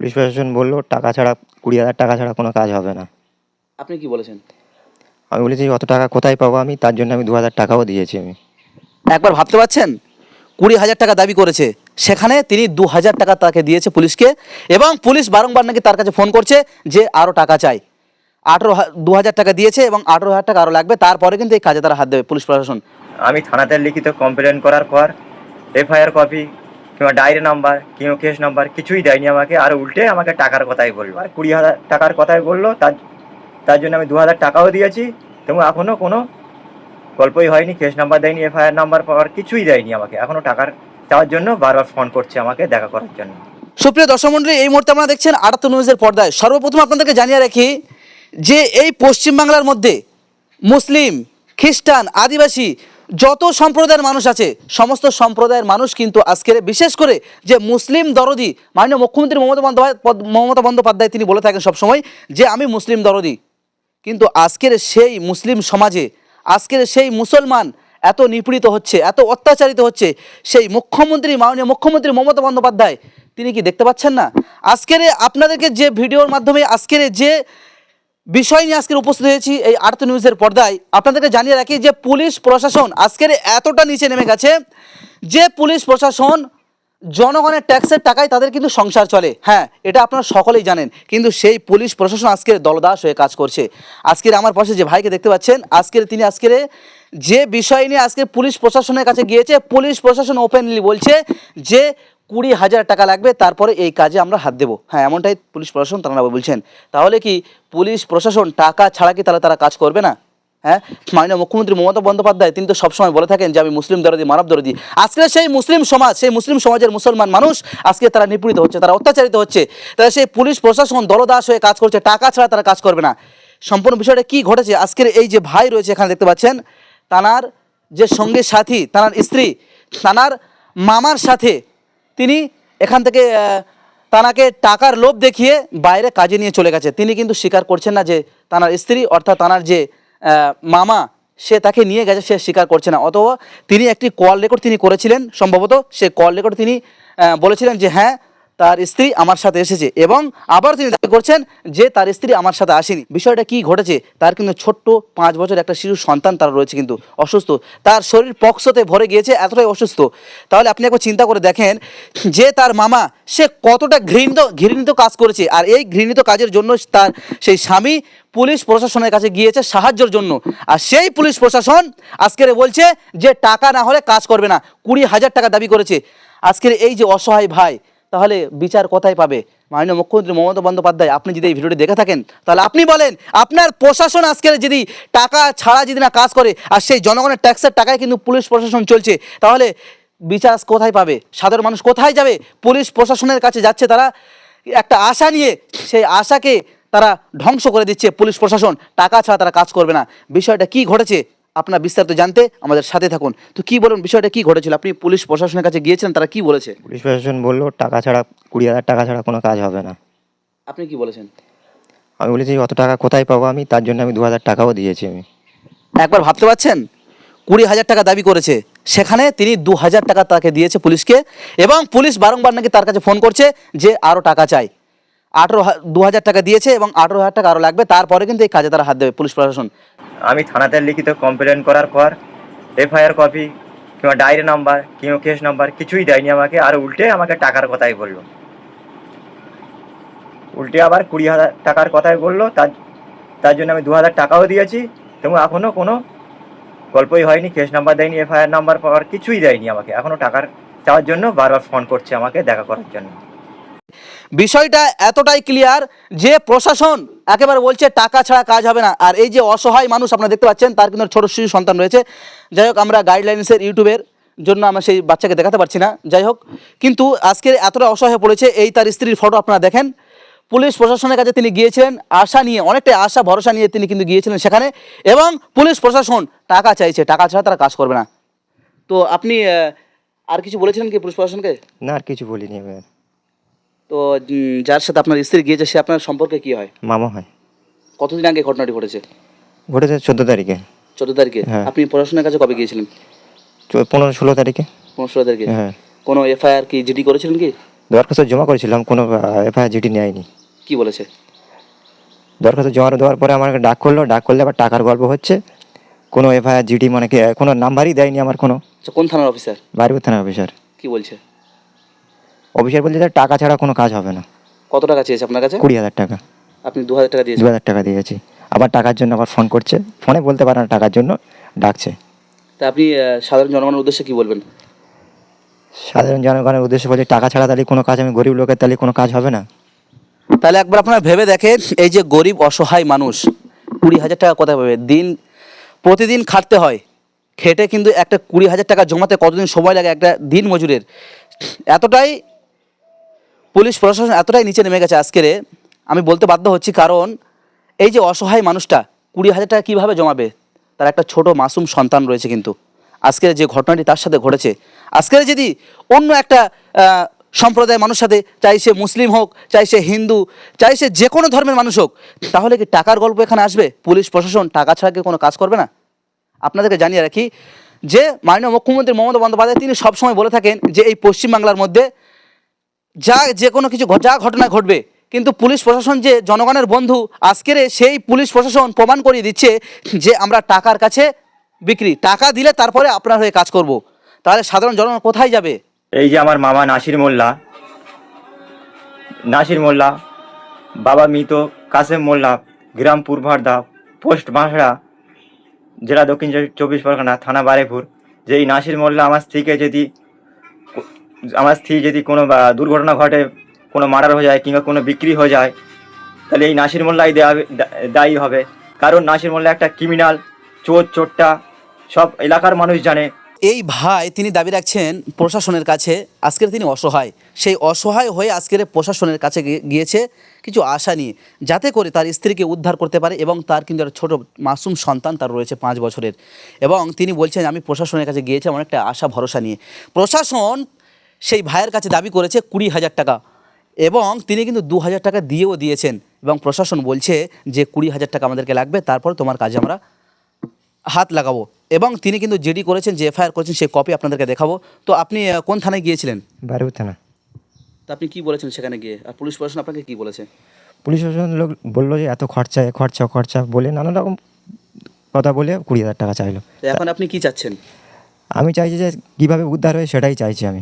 Police প্রশাসন বলল টাকা ছাড়া কুড়ি হাজার টাকা ছাড়া কোনো কাজ হবে না। আপনি কি বলেছেন? আমি বলেছি অত টাকা কোথায় পাবো আমি? তার জন্য আমি দু হাজার টাকাও দিয়েছি আমি। একবার ভাবতে পারছেন? কুড়ি হাজার টাকা দাবি করেছে। সেখানে তিনি দু হাজার টাকা তাকে দিয়েছে পুলিশকে এবং পুলিশ বারংবার নাকি তার কাছে ফোন করছে যে আরও টাকা চাই। আঠেরো দু হাজার টাকা দিয়েছে এবং আঠেরো হাজার টাকা আরও লাগবে। তারপরে কিন্তু এই কাজে তারা হাত দেবে পুলিশ প্রশাসন। আমি থানাতে লিখিত কমপ্লেন করার পর এফআইআর কপি কিংবা ডায়েরি নাম্বার কিংবা কেস নাম্বার কিছুই দেয়নি আমাকে, আর উল্টে আমাকে টাকার কথাই বলল। আর কুড়ি হাজার টাকার কথাই বলল, তার তার জন্য আমি দু হাজার টাকাও দিয়েছি, এবং এখনও কোনো গল্পই হয়নি কেস নাম্বার দেয়নি এফআইআর নাম্বার পাওয়ার কিছুই দেয়নি আমাকে। এখনও টাকার চাওয়ার জন্য বারবার ফোন করছে আমাকে দেখা করার জন্য। সুপ্রিয় দর্শক মন্ডলী, এই মুহূর্তে আপনারা দেখছেন আটাত্তর নিউজের পর্দায়। সর্বপ্রথম আপনাদেরকে জানিয়ে রাখি যে এই পশ্চিমবাংলার মধ্যে মুসলিম, খ্রিস্টান, আদিবাসী যত সম্প্রদায়ের মানুষ আছে, সমস্ত সম্প্রদায়ের মানুষ কিন্তু আজকের, বিশেষ করে যে মুসলিম দরদি, মাননীয় মুখ্যমন্ত্রী মমতা বন্দ্যোপাধ্যায় মমতা বন্দ্যোপাধ্যায় তিনি বলে থাকেন সবসময় যে আমি মুসলিম দরদি। কিন্তু আজকের সেই মুসলিম সমাজে, আজকের সেই মুসলমান এত নিপীড়িত হচ্ছে, এত অত্যাচারিত হচ্ছে, সেই মুখ্যমন্ত্রী, মাননীয় মুখ্যমন্ত্রী মমতা বন্দ্যোপাধ্যায়, তিনি কি দেখতে পাচ্ছেন না? আজকের আপনাদেরকে যে ভিডিওর মাধ্যমে আজকের যে বিষয় নিয়ে আজকের উপস্থিত হয়েছি এই আর্থ নিউজের পর্দায়। আপনাদেরকে জানিয়ে রাখি যে পুলিশ প্রশাসন আজকের এতটা নিচে নেমে গেছে যে পুলিশ প্রশাসন জনগণের ট্যাক্সের টাকায় তাদের কিন্তু সংসার চলে। হ্যাঁ এটা আপনারা সকলেই জানেন, কিন্তু সেই পুলিশ প্রশাসন আজকের দলদাস হয়ে কাজ করছে। আজকের আমার পাশে যে ভাইকে দেখতে পাচ্ছেন, আজকের তিনি আজকের যে বিষয় নিয়ে আজকে পুলিশ প্রশাসনের কাছে গিয়েছে, পুলিশ প্রশাসন ওপেনলি বলছে যে কুড়ি হাজার টাকা লাগবে, তারপরে এই কাজে আমরা হাত দেবো। হ্যাঁ এমনটাই পুলিশ প্রশাসন তারা বলছেন। তাহলে কি পুলিশ প্রশাসন টাকা ছাড়া কি তাহলে তারা কাজ করবে না? হ্যাঁ মাননীয় মুখ্যমন্ত্রী মমতা বন্দ্যোপাধ্যায়, তিনি তো সবসময় বলে থাকেন যে আমি মুসলিম দরদি, মানব দরদি। আজকে সেই মুসলিম সমাজ, সেই মুসলিম সমাজের মুসলমান মানুষ আজকে তারা নিপীড়িত হচ্ছে, তারা অত্যাচারিত হচ্ছে। তারা সেই পুলিশ প্রশাসন দলদাস হয়ে কাজ করছে, টাকা ছাড়া তারা কাজ করবে না। সম্পূর্ণ বিষয়টা কি ঘটেছে? আজকের এই যে ভাই রয়েছে এখানে দেখতে পাচ্ছেন, তানার যে সঙ্গী সাথী, তানার স্ত্রী, তানার মামার সাথে তিনি এখান থেকে তানাকে টাকার লোভ দেখিয়ে বাইরে কাজে নিয়ে চলে গেছে। তিনি কিন্তু স্বীকার করছেন না যে তানার স্ত্রী অর্থাৎ তানার যে মামা, সে তাকে নিয়ে গেছে, সে স্বীকার করছে না। অথবা তিনি একটি কল রেকর্ড তিনি করেছিলেন, সম্ভবত সে কল রেকর্ড তিনি বলেছিলেন যে হ্যাঁ তার স্ত্রী আমার সাথে এসেছে এবং আবার তিনি দাবি করছেন যে তার স্ত্রী আমার সাথে আসেনি। বিষয়টা কি ঘটেছে? তার কিন্তু ছোট্ট পাঁচ বছর একটা শিশু সন্তান তার রয়েছে কিন্তু অসুস্থ। তার শরীর পক্সতে ভরে গিয়েছে, এতটাই অসুস্থ। তাহলে আপনি একবার চিন্তা করে দেখেন যে তার মামা, সে কতটা ঘৃণিত ঘৃণিত কাজ করেছে। আর এই ঘৃণিত কাজের জন্য তার সেই স্বামী পুলিশ প্রশাসনের কাছে গিয়েছে সাহায্যের জন্য। আর সেই পুলিশ প্রশাসন আজকের বলছে যে টাকা না হলে কাজ করবে না। কুড়ি হাজার টাকা দাবি করেছে। আজকের এই যে অসহায় ভাই তাহলে বিচার কোথায় পাবে? মাননীয় মুখ্যমন্ত্রী মমতা বন্দ্যোপাধ্যায়, আপনি যদি এই ভিডিওটি দেখে থাকেন, তাহলে আপনি বলেন, আপনার প্রশাসন আজকের যদি টাকা ছাড়া যদি না কাজ করে, আর সেই জনগণের ট্যাক্সের টাকায় কিন্তু পুলিশ প্রশাসন চলছে, তাহলে বিচার কোথায় পাবে? সাধারণ মানুষ কোথায় যাবে? পুলিশ প্রশাসনের কাছে যাচ্ছে তারা, একটা আশা নিয়ে, সেই আশাকে তারা ধ্বংস করে দিচ্ছে পুলিশ প্রশাসন। টাকা ছাড়া তারা কাজ করবে না। বিষয়টা কি ঘটেছে? আপনার বিস্তারিত জানতে আমাদের সাথে থাকুন। তো কি বলুন বিষয়টা কি ঘটেছিল? আপনি পুলিশ প্রশাসনের কাছে গিয়েছিলেন তারা কি বলেছে? পুলিশ প্রশাসন বলল টাকা ছাড়া কুড়ি হাজার টাকা ছাড়া কোনো কাজ হবে না। আপনি কি বলেছেন? আমি বলেছি অত টাকা কোথায় পাবো আমি? তার জন্য আমি দু হাজার টাকাও দিয়েছি আমি। একবার ভাবতে পারছেন? কুড়ি হাজার টাকা দাবি করেছে। সেখানে তিনি দু হাজার টাকা তাকে দিয়েছে পুলিশকে এবং পুলিশ বারংবার নাকি তার কাছে ফোন করছে যে আরও টাকা চাই। আঠেরো দু হাজার টাকা দিয়েছে এবং আঠেরো হাজার টাকা আরও লাগবে। তারপরে কিন্তু এই কাজে তারা হাত দেবে পুলিশ প্রশাসন। আমি থানাতে লিখিত কমপ্লেন করার পর এফআইআর কপি কিংবা ডায়েরি নাম্বার কিংবা কেস নাম্বার কিছুই দেয়নি আমাকে, আর উল্টে আমাকে টাকার কথাই বলল। উল্টে আবার কুড়ি হাজার টাকার কথাই বলল, তার তার জন্য আমি দু হাজার টাকাও দিয়েছি এবং এখনও কোনো গল্পই হয়নি কেস নাম্বার দেয়নি এফআইআর নাম্বার পাওয়ার কিছুই দেয়নি আমাকে। এখনও টাকার, চাওয়ার জন্য বারবার ফোন করছে আমাকে দেখা করার জন্য। বিষয়টা এতটাই ক্লিয়ার যে প্রশাসন একেবারে বলছে টাকা ছাড়া কাজ হবে না। আর এই যে অসহায় মানুষ আপনারা দেখতে পাচ্ছেন, তার কিন্তু ছোট শিশু সন্তান রয়েছে। যাই হোক, আমরা গাইডলাইন্সের ইউটিউবের জন্য আমরা সেই বাচ্চাকে দেখাতে পারছি না। যাই হোক, কিন্তু আজকের এতটা অসহায় পড়েছে, এই তার স্ত্রীর ফটো আপনারা দেখেন। পুলিশ প্রশাসনের কাছে তিনি গিয়েছিলেন, আশা নিয়ে, অনেকটাই আশা, ভরসা নিয়ে তিনি কিন্তু গিয়েছিলেন সেখানে। এবং পুলিশ প্রশাসন টাকা চাইছে, টাকা ছাড়া তারা কাজ করবে না। তো আপনি আর কিছু বলেছিলেন কি পুলিশ প্রশাসনকে? না, আর কিছু বলিনি। তো যার সাথে আপনার স্ত্রী গিয়েছে সে আপনার সম্পর্কে কি হয়? মামা হয়। কতদিন আগে ঘটনাটি ঘটেছে? ঘটেছে চোদ্দ তারিখে। চোদ্দ তারিখে? হ্যাঁ। আপনি পড়াশোনার কাছে কবে গিয়েছিলেন? চো- পনেরো ষোলো তারিখে। পনেরো ষোলো তারিখে? হ্যাঁ। কোনো এফআইআর কি জিডি করেছিলেন কি? দরখাস্ত জমা করেছিলাম কোনো এফআইআর জিডি নেয়নি। কি বলেছে? দরখাস্ত জমা দেওয়ার পরে আমাকে ডাক করল ডাক করলে আবার টাকার গল্প হচ্ছে। কোনো এফআইআর জিডি মানে কি কোনো নাম্বারই দেয়নি আমার কোনো। আচ্ছা কোন থানার অফিসার? বাড়িপুর থানার অফিসার। কি বলছে? অফিসার বলছে যে টাকা ছাড়া কোনো কাজ হবে না। কত টাকা চেয়েছে আপনার কাছে? কুড়ি হাজার টাকা। আপনি দু হাজার টাকা দু হাজার টাকা দিয়েছি। আবার টাকার জন্য আবার ফোন করছে। ফোনে বলতে পারে না টাকার জন্য ডাকছে। তা আপনি সাধারণ জনগণের উদ্দেশ্যে কি বলবেন? সাধারণ জনগণের উদ্দেশ্যে বলছে টাকা ছাড়া তাহলে কোনো কাজ আমি গরিব লোকের তাহলে কোনো কাজ হবে না। তাহলে একবার আপনারা ভেবে দেখেন এই যে গরিব অসহায় মানুষ কুড়ি হাজার টাকা কোথায় পাবে? দিন প্রতিদিন খাটতে হয়। খেটে কিন্তু একটা কুড়ি হাজার টাকা জমাতে কতদিন সময় লাগে একটা দিন মজুরের এতটাই পুলিশ প্রশাসন এতটাই নিচে নেমে গেছে আজকের আমি বলতে বাধ্য হচ্ছি কারণ এই যে অসহায় মানুষটা, কুড়ি হাজার টাকা কীভাবে জমাবে? তার একটা ছোট মাসুম সন্তান রয়েছে কিন্তু। আজকের যে ঘটনাটি তার সাথে ঘটেছে। আজকের যদি অন্য একটা সম্প্রদায়ের মানুষ সাথে, চাই সে মুসলিম হোক, চাই সে হিন্দু, চাই সে যে কোনো ধর্মের মানুষ হোক, তাহলে কি টাকার গল্প এখানে আসবে? পুলিশ প্রশাসন টাকা ছাড়া কি কোনো কাজ করবে না? আপনাদেরকে জানিয়ে রাখি যে মাননীয় মুখ্যমন্ত্রী মমতা বন্দ্যোপাধ্যায়, তিনি সবসময় বলে থাকেন যে এই পশ্চিমবাংলার মধ্যে যা যে কোনো কিছু যা ঘটনা ঘটবে, কিন্তু পুলিশ প্রশাসন যে জনগণের বন্ধু আজকের সেই পুলিশ প্রশাসন প্রমাণ করিয়ে দিচ্ছে যে আমরা টাকার কাছে বিক্রি। টাকা দিলে তারপরে আপনার হয়ে কাজ করব। তাহলে সাধারণ জনগণ কোথায় যাবে? এই যে আমার মামা নাসির মোল্লা নাসির মোল্লা, বাবা মৃত কাসেম মোল্লা, গ্রাম পূর্বার্ধা পোস্ট বাঁশড়া, জেলা দক্ষিণ চব্বিশ পরগনা থানা বারেপুর যে এই নাসির মোল্লা আমার স্ত্রীকে যদি আমার স্ত্রী যদি কোনো দুর্ঘটনা ঘটে, কোনো মার্ডার হয়ে যায় কিংবা কোনো বিক্রি হয়ে যায়, তাহলে এই নাসির মোল্লাই দেয়া দা- দায়ী হবে। কারণ নাসির মোল্লা একটা ক্রিমিনাল চোর, চোরটা, সব এলাকার মানুষ জানে। এই ভাই তিনি দাবি রাখছেন প্রশাসনের কাছে, আজকের তিনি অসহায়। সেই অসহায় হয়ে আজকের প্রশাসনের কাছে গিয়ে- গিয়েছে কিছু আশা নিয়ে। যাতে করে তার স্ত্রীকে উদ্ধার করতে পারে এবং তার কিন্তু একটা ছোটো মাসুম সন্তান তার রয়েছে পাঁচ বছরের। এবং তিনি বলছেন, আমি প্রশাসনের কাছে গিয়েছিলাম অনেকটা আশা, ভরসা নিয়ে। প্রশাসন সেই ভাইয়ের কাছে দাবি করেছে কুড়ি হাজার টাকা। এবং তিনি কিন্তু দু হাজার টাকা দিয়েও দিয়েছেন। এবং প্রশাসন বলছে যে কুড়ি হাজার টাকা আমাদেরকে লাগবে তারপর তোমার কাজে আমরা হাত লাগাবো। এবং তিনি কিন্তু জেডি করেছেন যে এফআইআর করেছেন সেই কপি আপনাদেরকে দেখাবো। তো আপনি কোন থানায় গিয়েছিলেন? বারেপুর থানা। তো আপনি কি বলেছেন সেখানে গিয়ে? আর পুলিশ প্রশাসন আপনাকে কি বলেছে? পুলিশ প্রশাসন লোক বলল যে এত খরচা এ খরচা খরচা। বলে নানা রকম কথা বলে কুড়ি হাজার টাকা চাইলো। এখন আপনি কি চাচ্ছেন? আমি চাইছি যে কীভাবে উদ্ধার হয় সেটাই চাইছি আমি।